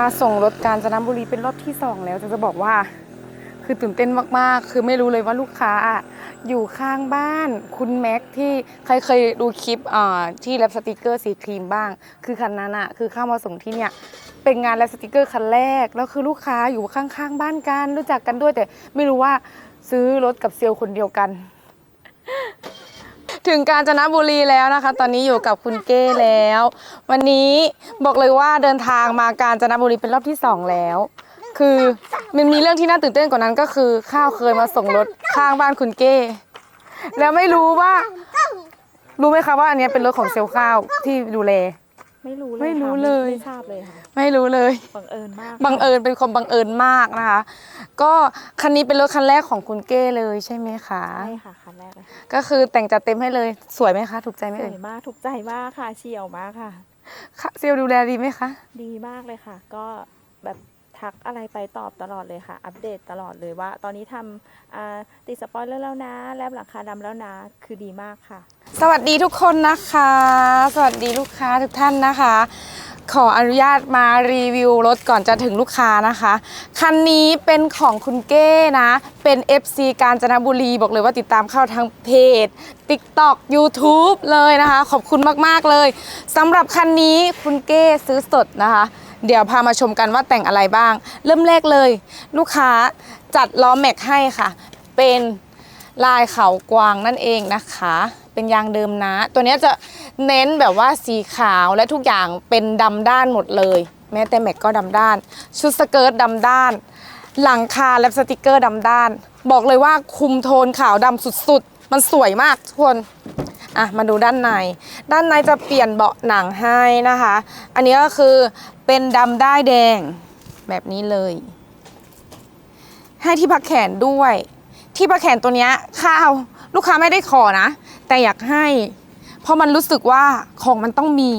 มาส่งรถกาญจนบุรีเป็นรอบที่สองแล้วจะจะบอกว่า คือตื่นเต้นมากๆ คือไม่รู้เลยว่าลูกค้าอยู่ข้างบ้าน คุณแม็กที่ใครเคยดูคลิปอ่าที่แรปสติกเกอร์สีครีมบ้าง คือคันนั้นอะคือเข้ามาส่งที่เนี่ยเป็นงานแรปสติกเกอร์คันแรก แล้วคือลูกค้าอยู่ข้างๆ บ้านกันรู้จักกันด้วยแต่ไม่รู้ว่าซื้อรถกับเซลล์คนเดียวกัน ถึงกาญจนบุรีแล้วนะคะ ตอนนี้อยู่กับคุณเก้แล้ว วันนี้บอกเลยว่าเดินทางมากาญจนบุรีเป็นรอบที่สองแล้ว คือมันมีเรื่องที่น่าตื่นเต้นกว่านั้นก็คือ ข้าวเคยมาส่งรถข้างบ้านคุณเก้ แล้วไม่รู้ว่า รู้ไหมคะว่าอันเนี้ยเป็นรถของเซลล์ข้าวที่ดูแล ไม่รู้เลยไม่รู้ค่ะเลย ไม่ทราบเลยค่ะไม่รู้เลย บังเอิญมากบังเอิญเป็นคนบังเอิญมากนะคะ ก็คันนี้เป็นรถคันแรกของคุณเก้เลยใช่ไหมคะใช่ค่ะคันแรกเลยค่ะก็คือแต่งจัดเต็มให้เลยสวยไหมคะ ถูกใจไหมสเอ่วยยมากถูกใจมากค่ะเฉียวมากค่ะ ค่ะเซลล์ดูแลดีไหมคะ ดีมากเลยค่ะ ก็แบบ ทักอะไรไปตอบตลอดเลยค่ะ อัปเดตตลอดเลยว่า ตอนนี้ทำติดสปอยเลอร์แล้วนะ แลบหลังคาดำแล้วนะ คือดีมากค่ะ สวัสดีทุกคนนะคะ สวัสดีลูกค้าทุกท่านนะคะ ขออนุญาตมารีวิวรถก่อนจะถึงลูกค้านะคะ คันนี้เป็นของคุณเก้นะ เป็น FC กาญจนบุรีบอกเลยว่าติดตามเข้าทางเพจ TikTok YouTube เลยนะคะ ขอบคุณมาก ๆ เลยสำหรับคันนี้คุณเก้ซื้อสดนะคะ เดี๋ยวพามาชมกันว่าแต่งอะไรบ้าง เริ่มแรกเลย ลูกค้าจัดล้อแม็กให้ค่ะ เป็นลายเขากวางนั่นเองนะคะ เป็นยางเดิมนะ ตัวนี้จะเน้นแบบว่าสีขาวและทุกอย่างเป็นดำด้านหมดเลย แม้แต่แม็กก็ดำด้าน ชุดสเกิร์ตดำด้าน หลังคาและสติกเกอร์ดำด้าน บอกเลยว่าคุมโทนขาวดำสุดๆ มันสวยมากทุกคนอะมาดูด้านใน ด้านในจะเปลี่ยนเบาะหนังให้นะคะ อันนี้ก็คือ เป็นดำได้ายแดงแบบนี้เลย ให้ที่พักแขนด้วย ที่พักแขนตัวเนี้ยข้าวลูกค้าไม่ได้ขอนะ แต่อยากให้ เพราะมันรู้สึกว่าของมันต้องมี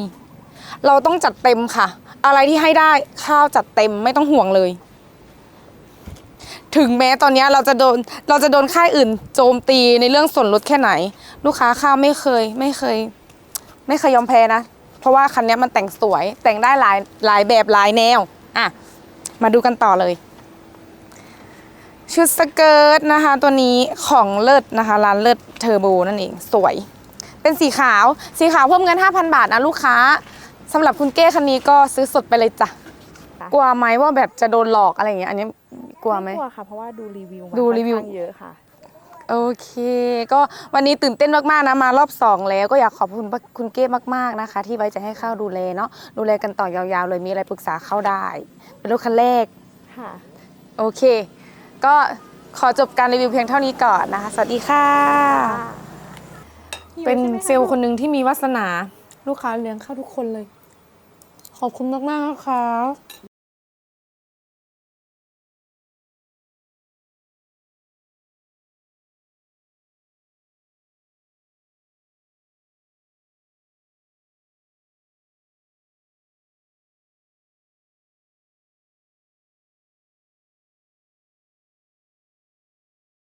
เราต้องจัดเต็มค่ะ อะไรที่ให้ได้ข้าวจัดเต็มไม่ต้องห่วงเลย ถึงแม้ตอนเนี้ยเราจะโดนเราจะโดนค่ายอื่น โจมตีในเรื่องส่วนลดแค่ไหน ลูกค้าข้าวไม่เคย ไม่เคย ไม่เคยยอมแพ้นะ เพราะว่าคันนี้มันแต่งสวยแต่งได้หลายหลายแบบหลายแนวอะมาดูกันต่อเลยชุดสเกิร์ตนะคะ ตัวนี้ของเลิศนะคะร้านเลิศเทอร์โบนั่นเองสวย เป็นสีขาวสีขาวเพิ่มเงิน 5,000 บาทนะลูกค้าสำหรับคุณเก้คันนี้ก็ซื้อสดไปเลยจ้ะกลัวไหมว่าแบบจะโดนหลอกอะไรอย่างเงี้ยอันนี้กลัวไหมกลัวค่ะเพราะว่าดูรีวิวมาดูรีวิวเยอะค่ะ โอเค ก็วันนี้ตื่นเต้นมากๆนะมารอบสองแล้วก็อยากขอบคุณคุณเก้มากๆนะคะ ที่ไว้ใจให้เข้าดูแลเนาะดูแลกันต่อยาวๆ เลยมีอะไรปรึกษาเข้าได้ เป็นรถคันแรกค่ะ โอเค ก็ขอจบการรีวิวเพียงเท่านี้ก่อนนะคะ สวัสดีค่ะ เป็นเซลล์คนหนึ่งที่มีวาสนา ลูกค้าเลี้ยงเข้าทุกคนเลย ขอบคุณมากๆนะคะ